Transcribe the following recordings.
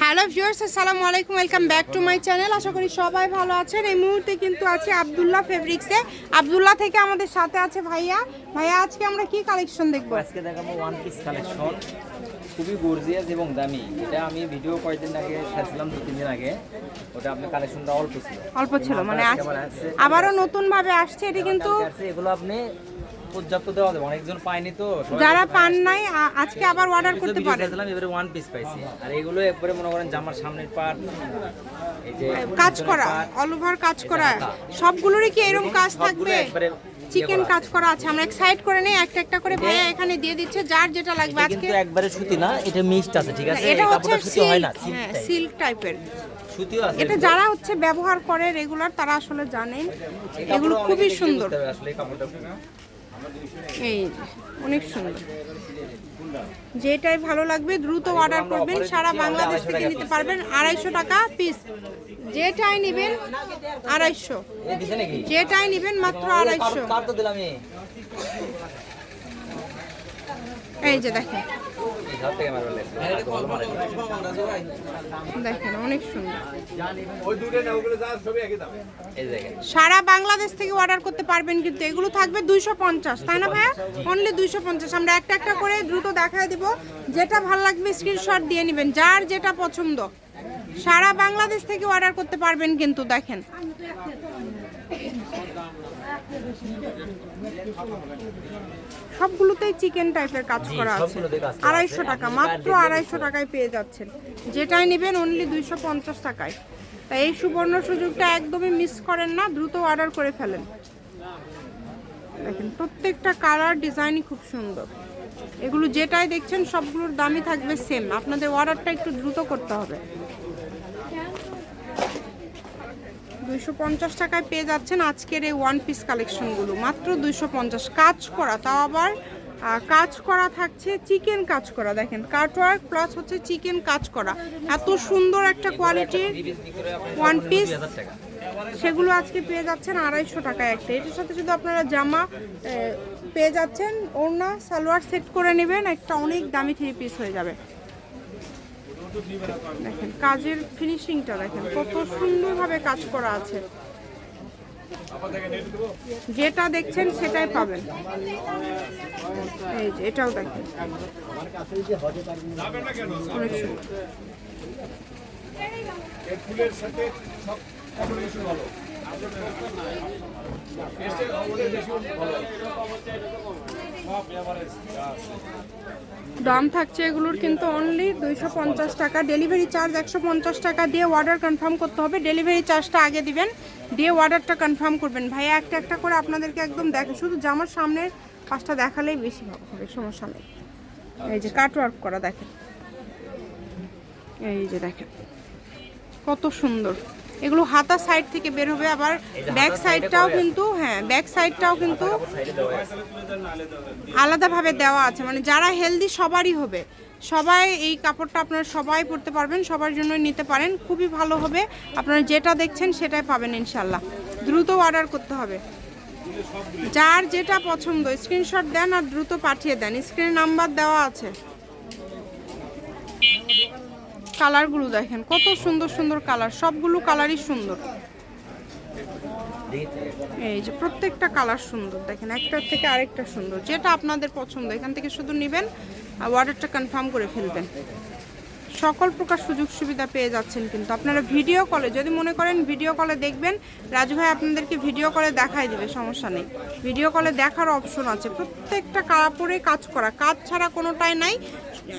Hello viewers আসসালামু আলাইকুম welcome back to my channel. আশা করি সবাই ভালো আছেন। এই মুহূর্তে কিন্তু আছে আব্দুল্লাহ ফেব্রিক্সে। আব্দুল্লাহ থেকে আমাদের সাথে আছে ভাইয়া। ভাইয়া আজকে আমরা কি কালেকশন দেখব? আজকে দেখাবো ওয়ান পিস কালেকশন খুবই গর্জিয়াস এবং দামি। এটা আমি ভিডিও কয়েকদিন আগে ছাড়ছিলাম দু তিন দিন আগে। ওটা আপনার কালেকশনটা অল্প ছিল। অল্প ছিল মানে আবারও নতুন ভাবে আসছে। এটি কিন্তু এগুলো আপনি পর্যাপ্ত দেওয়া যাবে। অনেকজন পায়নি তো যারা পান নাই আজকে আবার অর্ডার করতে পারেন। ছাড়ছিলাম, এবারে ওয়ান পিস পাইছি। আর এগুলো একবারে মনে করেন জামার সামনের পার্ট কাজ করা অল ওভার কাজ করা। সবগুলোরই কি এরকম কাজ থাকবে? চিকেন কাজ করা আছে। আমরা এক সাইড করে নেই একটা একটা করে ভাইয়া এখানে দিয়ে দিচ্ছে যার যেটা লাগবে আজকে। কিন্তু একবারে সুতি না এটা মিক্সড আছে ঠিক আছে? এটা হচ্ছে সুতি হয় না সিল্ক হ্যাঁ সিল্ক টাইপের সুতিও আছে এটা যারা হচ্ছে ব্যবহার করে রেগুলার তারা আসলে জানেন। এগুলো খুবই সুন্দর। আসলে কাপড়টা। এই অনেক সুন্দর। যেটাই ভালো লাগবে দ্রুত অর্ডার করবেন সারা বাংলাদেশ থেকে নিতে পারবেন আড়াইশো টাকা পিস যেটাই নেবেন আড়াইশো। যেটাই নেবেন মাত্র আড়াইশো। এই যে দেখেন। অনেক সুন্দর। সারা বাংলাদেশ থেকে অর্ডার করতে পারবেন কিন্তু এগুলো থাকবে দুইশো পঞ্চাশ, তাই না ভাইয়া? অনলি দুইশো পঞ্চাশ। আমরা একটা একটা করে দ্রুত দেখায় দিব। যেটা ভালো লাগবে স্ক্রিনশট দিয়ে নেবেন, যার যেটা পছন্দ। সারা বাংলাদেশ থেকে অর্ডার করতে পারবেন কিন্তু, দেখেন। সবগুলোতেই চিকেন টাইপের কাজ করা আছে। আড়াইশো টাকা মাত্র আড়াইশো টাকায় পেয়ে যাচ্ছেন। যেটাই নেবেন অনলি দুইশো পঞ্চাশ টাকায়। তাই এই সুবর্ণ সুযোগটা একদমই মিস করেন না দ্রুত অর্ডার করে ফেলেন। দেখেন প্রত্যেকটা কালার ডিজাইনই খুব সুন্দর। এগুলো যেটাই দেখছেন সবগুলোর দামই থাকবে সেম আপনাদের অর্ডারটা একটু দ্রুত করতে হবে। দুইশো পঞ্চাশ টাকায় পেয়ে যাচ্ছেন আজকের এই ওয়ান পিস কালেকশনগুলো মাত্র দুইশো পঞ্চাশ। কাজ করা, তাও আবার কাজ করা থাকছে চিকেন কাজ করা। দেখেন কাটওয়ার্ক প্লাস হচ্ছে চিকেন কাজ করা। এত সুন্দর একটা কোয়ালিটির ওয়ান পিস সেগুলো আজকে পেয়ে যাচ্ছেন আড়াইশো টাকায় একটা। এটার সাথে শুধু আপনারা জামা পেয়ে যাচ্ছেন, ওড়না, সালোয়ার সেট করে নেবেন, একটা অনেক দামি থ্রি পিস হয়ে যাবে। দেখেন, কাজের ফিনিশিংটা দেখেন, কত সুন্দরভাবে কাজ করা আছে। যেটা দেখছেন সেটাই পাবেন। এই যে, এটাও দেখেন। অনেক সুন্দর। দাম থাকছে এগুলোর কিন্তু অনলি দুইশো পঞ্চাশ টাকা। ডেলিভারি চার্জ একশো পঞ্চাশ টাকা দিয়ে অর্ডার কনফার্ম করতে হবে। ডেলিভারি চার্জটা আগে দিবেন, দিয়ে অর্ডারটা কনফার্ম করবেন। ভাইয়া, একটা একটা করে আপনাদেরকে একদম দেখে শুধু জামার সামনের পাঁচটা দেখালেই বেশি হবে সমস্যা নেই। এই যে কাট ওয়ার্ক করা দেখেন। এই যে দেখেন, কত সুন্দর। এগুলো হাতা সাইড থেকে বের হবে, আবার ব্যাক সাইডটাও কিন্তু হ্যাঁ ব্যাক সাইডটাও কিন্তু আলাদাভাবে দেওয়া আছে। মানে যারা হেলদি সবারই হবে। সবাই এই কাপড়টা আপনারা সবাই পরতে পারবেন, সবার জন্য নিতে পারেন। খুবই ভালো হবে। আপনারা যেটা দেখছেন সেটাই পাবেন ইনশাল্লাহ দ্রুত অর্ডার করতে হবে। যার যেটা পছন্দ স্ক্রিনশট দেন আর দ্রুত পাঠিয়ে দেন। স্ক্রিন নাম্বার দেওয়া আছে। কালারগুলো দেখেন, কত সুন্দর সুন্দর কালার, সবগুলো কালারই সুন্দর। এই যে প্রত্যেকটা কালার সুন্দর, দেখেন একটার থেকে আরেকটা সুন্দর, যেটা আপনাদের পছন্দ, এখান থেকে শুধু নেবেন আর অর্ডারটা কনফার্ম করে ফেলবেন। সকল প্রকার সুযোগ সুবিধা পেয়ে যাচ্ছেন কিন্তু। আপনারা ভিডিও কলে যদি মনে করেন ভিডিও কলে দেখবেন, রাজু ভাই আপনাদেরকে ভিডিও কলে দেখাই দিবে, সমস্যা নেই। ভিডিও কলে দেখার অপশন আছে, প্রত্যেকটা কাপড়ে কাজ করা, কাজ ছাড়া কোনোটাই নাই।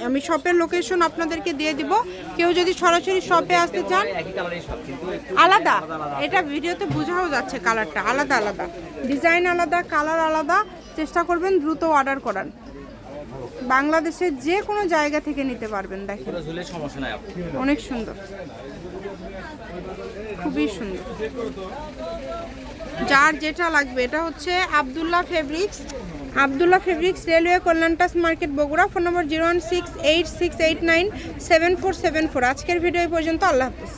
আমি শপের লোকেশন আপনাদেরকে দিয়ে দিব। কেউ যদি সরাসরি শপে আসতে চান আলাদা। এটা ভিডিওতে বোঝাও যাচ্ছে কালারটা আলাদা আলাদা। ডিজাইন আলাদা কালার আলাদা। চেষ্টা করবেন দ্রুত অর্ডার করান বাংলাদেশের যে কোনো জায়গা থেকে নিতে পারবেন দেখেন। অনেক সুন্দর। খুবই সুন্দর। যার যেটা লাগবে এটা হচ্ছে Abdullah fabrics Abdullah fabrics railway কল্যাণটাস market Bogura, phone number zero one six eight six eight nine seven four seven four. আজকের ভিডিও পর্যন্ত, আল্লাহ হাফিজ।